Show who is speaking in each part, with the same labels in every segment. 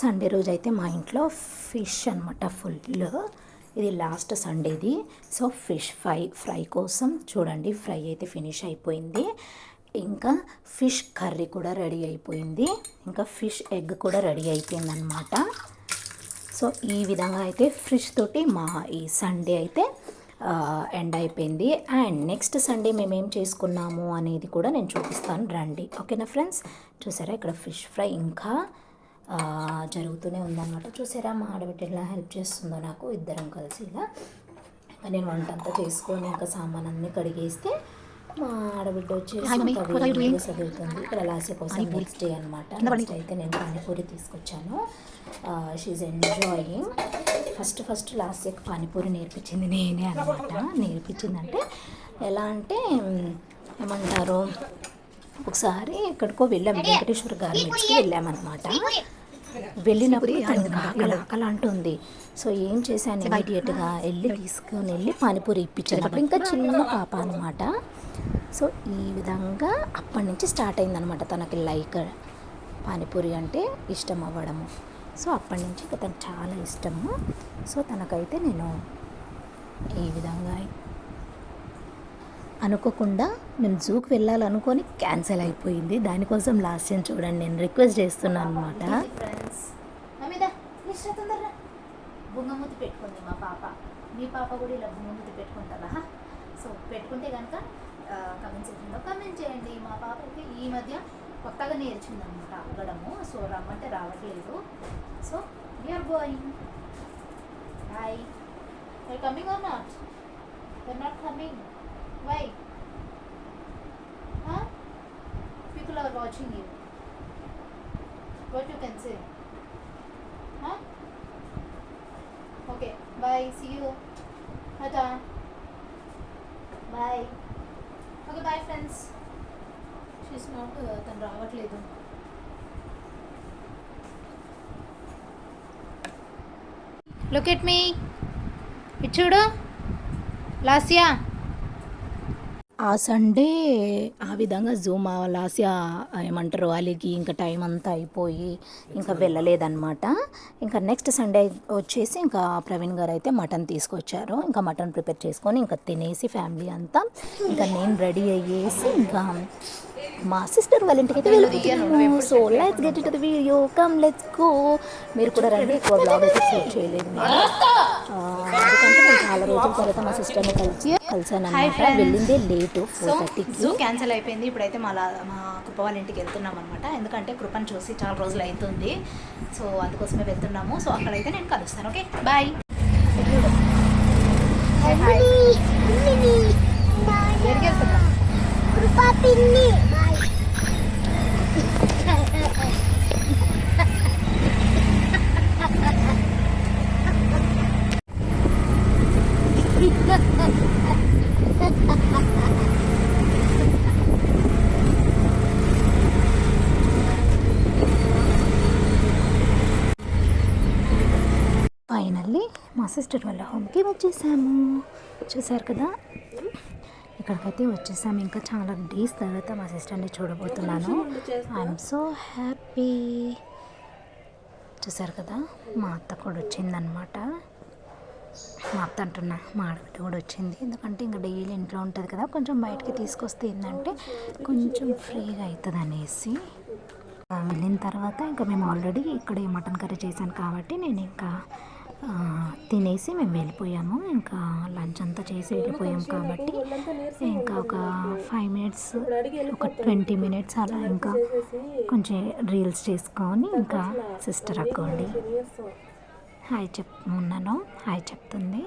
Speaker 1: Sunday రోజు అయితే మా ఇంట్లో ఫిష్ అనమాట ఫుల్. ఇది లాస్ట్ సండేది. సో ఫిష్ ఫ్రై ఫ్రై కోసం చూడండి ఫ్రై అయితే ఫినిష్ అయిపోయింది. ఇంకా ఫిష్ కర్రీ కూడా రెడీ అయిపోయింది. ఇంకా ఫిష్ ఎగ్ కూడా రెడీ అయిపోయింది అనమాట సో ఈ విధంగా అయితే ఫిష్ తోటి మా ఈ సండే అయితే ఎండ్ అయిపోయింది. అండ్ నెక్స్ట్ సండే మేమేం చేసుకున్నాము అనేది కూడా నేను చూపిస్తాను. రండి. ఓకేనా ఫ్రెండ్స్? చూసారా? ఇక్కడ ఫిష్ ఫ్రై ఇంకా జరుగుతూనే ఉందన్నమాట. చూసారా మా ఆడబిడ్డ ఎలా హెల్ప్ చేస్తుందో నాకు ఇద్దరం కలిసి ఇలా. ఇంకా నేను వంట అంతా చేసుకొని ఇంకా సామాన్ అన్నీ కడిగేస్తే మా ఆడబిడ్డ వచ్చేసి? చదువుతుంది. ఇక్కడ లాస్ట్ కోసం నెక్స్ట్ డే అనమాట నెక్స్ట్ అయితే నేను పానీపూరి తీసుకొచ్చాను. She enjoying first first last year panipuri నేర్పించింది నేనే అనమాట నేర్పించిందంటే ఎలా అంటే ఏమంటారు ఒకసారి ఎక్కడికో వెళ్ళాం. వెంకటేశ్వర గార్మెంట్స్కి వెళ్ళామన్నమాట. వెళ్ళినప్పుడు తనకి ఆకలి ఆకలి అంటుంది సో ఏం చేశాను ఇమీడియట్గా వెళ్ళి తీసుకొని వెళ్ళి పానీపూరి ఇప్పించాను ఇంకా చిన్న పాప అనమాట సో ఈ విధంగా అప్పటి నుంచి స్టార్ట్ అయిందనమాట తనకి లైక్ పానీపూరి అంటే ఇష్టం అవ్వడము. సో అప్పటి నుంచి ఇక తనకు చాలా ఇష్టము. సో తనకైతే నేను ఈ విధంగా అనుకోకుండా మేము జూకి వెళ్ళాలనుకొని క్యాన్సిల్ అయిపోయింది. దానికోసం లాస్ట్ టైం చూడండి నేను రిక్వెస్ట్ చేస్తున్నాను అనమాట ఫ్రెండ్స్ బుంగమూతి పెట్టుకుంది మా పాప. మీ పాప కూడా ఇలా బుంగమూతి పెట్టుకుంటారా సో పెట్టుకుంటే కనుక కమెంట్ సెక్షన్లో కమెంట్ చేయండి. మా పాపకి ఈ మధ్య కొత్తగా నేర్చుకుంది అనమాట అవ్వడము. సో రమ్మంటే రావట్లేదు. So we are going hi you're coming or not you're not coming why people are watching you what you can say Bye. See you. Tata. Bye. Okay. Bye, friends. She's not. Uh, తను రావట్లేదు look at me ఇటు చూడు లాస్యా ఆ Sunday ఆ విధంగా Zoom Lasya ఏమంటారు అలిగి ఇంకా టైం అంతా అయిపోయి ఇంకా వెళ్ళలేదన్నమాట. ఇంకా నెక్స్ట్ సండే వచ్చేసి ఇంకా ప్రవీణ్ గారు అయితే మటన్ తీసుకొచ్చారు. ఇంకా మటన్ ప్రిపేర్ చేసుకొని ఇంకా తినేసి ఫ్యామిలీ అంతా ఇంకా నేను రెడీ అయ్యేసి ఇంకా మా సిస్టర్ వాళ్ళ ఇంటికి అయితే వెళ్ళిపోతున్నాను so let's get it the video come let's go మీరు కూడా రండి. ఎక్కువ బ్లాగ్ అయితే షూట్ చేయలేదు నేను ఆ, ఎందుకంటే నేను చాలా రోజుల తర్వాత మా సిస్టర్ని కలిసి కలిసాను అనమాట వెళ్ళిందే లేటు
Speaker 2: సో
Speaker 1: ఫోర్ థర్టీకి
Speaker 2: జూ క్యాన్సిల్ అయిపోయింది. ఇప్పుడైతే మా మా కృప వాళ్ళ ఇంటికి వెళ్తున్నాం అనమాట ఎందుకంటే కృపను చూసి చాలా రోజులు అవుతుంది. సో అందుకోసమే వెళ్తున్నాము. సో అక్కడైతే నేను కలుస్తాను. ఓకే బాయ్
Speaker 3: కృపా పిన్ని
Speaker 1: ఫైనల్లీ మా సిస్టర్ వాళ్ళ హోమ్కి వచ్చేసాము. చూసారు కదా? ఇక్కడికైతే వచ్చేసాము. ఇంకా చాలా డేస్ తర్వాత మా సిస్టర్ని చూడబోతున్నాను. ఐఎమ్ సో హ్యాపీ చూసారు కదా? మా అత్త కూడా వచ్చిందనమాట మా అత్త అంటున్నా మా ఆడబిడ్డ కూడా వచ్చింది. ఎందుకంటే ఇంకా డైలీ ఇంట్లో ఉంటుంది కదా కొంచెం బయటకి తీసుకొస్తే ఏంటంటే కొంచెం ఫ్రీగా అవుతుంది అనేసి వెళ్ళిన తర్వాత ఇంకా మేము ఆల్రెడీ ఇక్కడ మటన్ కర్రీ చేశాను కాబట్టి నేను ఇంకా తినేసి మేము వెళ్ళిపోయాము. ఇంకా లంచ్ అంతా చేసి వెళ్ళిపోయాం కాబట్టి ఇంకా ఒక ఫైవ్ మినిట్స్ ఒక ట్వంటీ మినిట్స్ అలా ఇంకా కొంచెం రీల్స్ చేసుకొని ఇంకా సిస్టర్ అక్కోండి హాయ్ చెప్తున్నాను హాయ్ చెప్తుంది.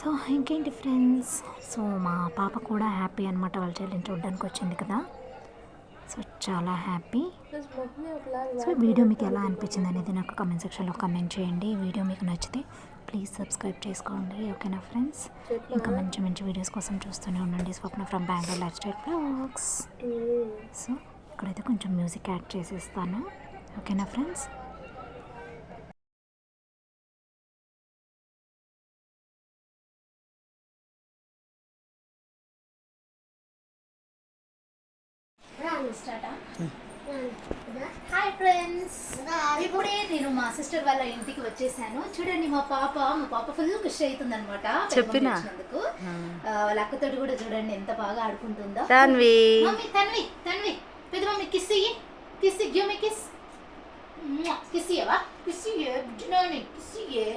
Speaker 1: సో ఇంకేంటి ఫ్రెండ్స్? సో మా పాప కూడా హ్యాపీ అనమాట వాళ్ళ చెల్లిని చూడడానికి వచ్చింది కదా. సో చాలా హ్యాపీ. సో ఈ వీడియో మీకు ఎలా అనిపించింది అనేది నాకు కమెంట్ సెక్షన్లో కమెంట్ చేయండి. వీడియో మీకు నచ్చితే ప్లీజ్ సబ్స్క్రైబ్ చేసుకోండి. ఓకేనా ఫ్రెండ్స్? ఇంకా మంచి మంచి వీడియోస్ కోసం చూస్తూనే ఉండండి. Swapna from Bengaluru lifestyle blogs. So ఇక్కడైతే కొంచెం మ్యూజిక్ యాడ్ చేసేస్తాను. ఓకేనా ఫ్రెండ్స్? హాయ్
Speaker 2: ఫ్రెండ్స్ ఇప్పుడే నేను మా సిస్టర్ వాళ్ళ ఇంటికి వచ్చేసాను. చూడండి మా పాప మా పాప ఫుల్ ఖుషి అవుతుంది అనమాట
Speaker 1: చెప్పినా?
Speaker 2: వాళ్ళ అక్కతోటి కూడా చూడండి ఎంత బాగా ఆడుకుంటుందో.
Speaker 1: తన్వి.
Speaker 2: మమ్మీ తన్వి తన్వి. పెద్ద మమ్మీ కిస్ ఇయ్యి kiss give me kiss kiss ఇయ్యవా kiss ఇయ్యే కిస్ ఇయ్యే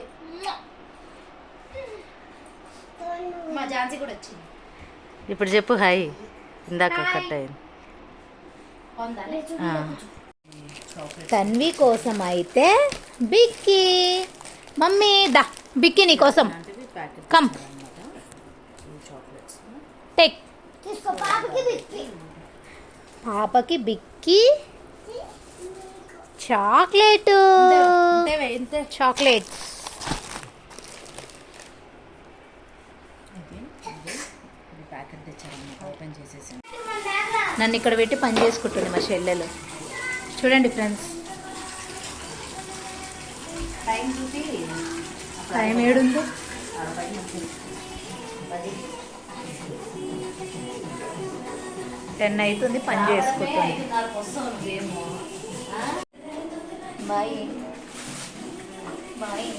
Speaker 2: మా ఝాన్సీ కూడా వచ్చింది.
Speaker 1: ఇప్పుడు చెప్పు హాయ్ ఇందాక కట్ అయింది.
Speaker 2: తన్వి కోసం అయితే బిక్కీ. మమ్మీ దా బిక్కీ నీ కోసం. కమ్. టేక్. పాపకి బిక్కీ. చాక్లెట్. చాక్లెట్ నన్ను ఇక్కడ పెట్టి పని చేసుకుంటుంది మా చెల్లెలు. చూడండి ఫ్రెండ్స్. టైం ఏడుంది? టెన్ అవుతుంది పని చేసుకుంటుంది. బాయ్. బాయ్.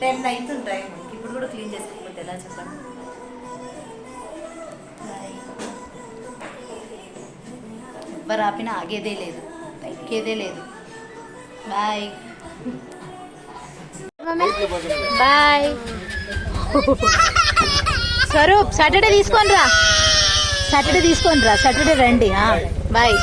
Speaker 1: టెన్ అవుతుంది టైం ఇప్పుడు కూడా క్లీన్ చేసుకోకపోతే ఎలా చెప్పండి?
Speaker 2: ఎవ్వరు ఆపినా ఆగేదే లేదు. తగ్గేదే లేదు. బాయ్. బాయ్. స్వరూప్ సాటర్డే తీసుకొని రా. సాటర్డే తీసుకొని రా. సాటర్డే రండి బాయ్.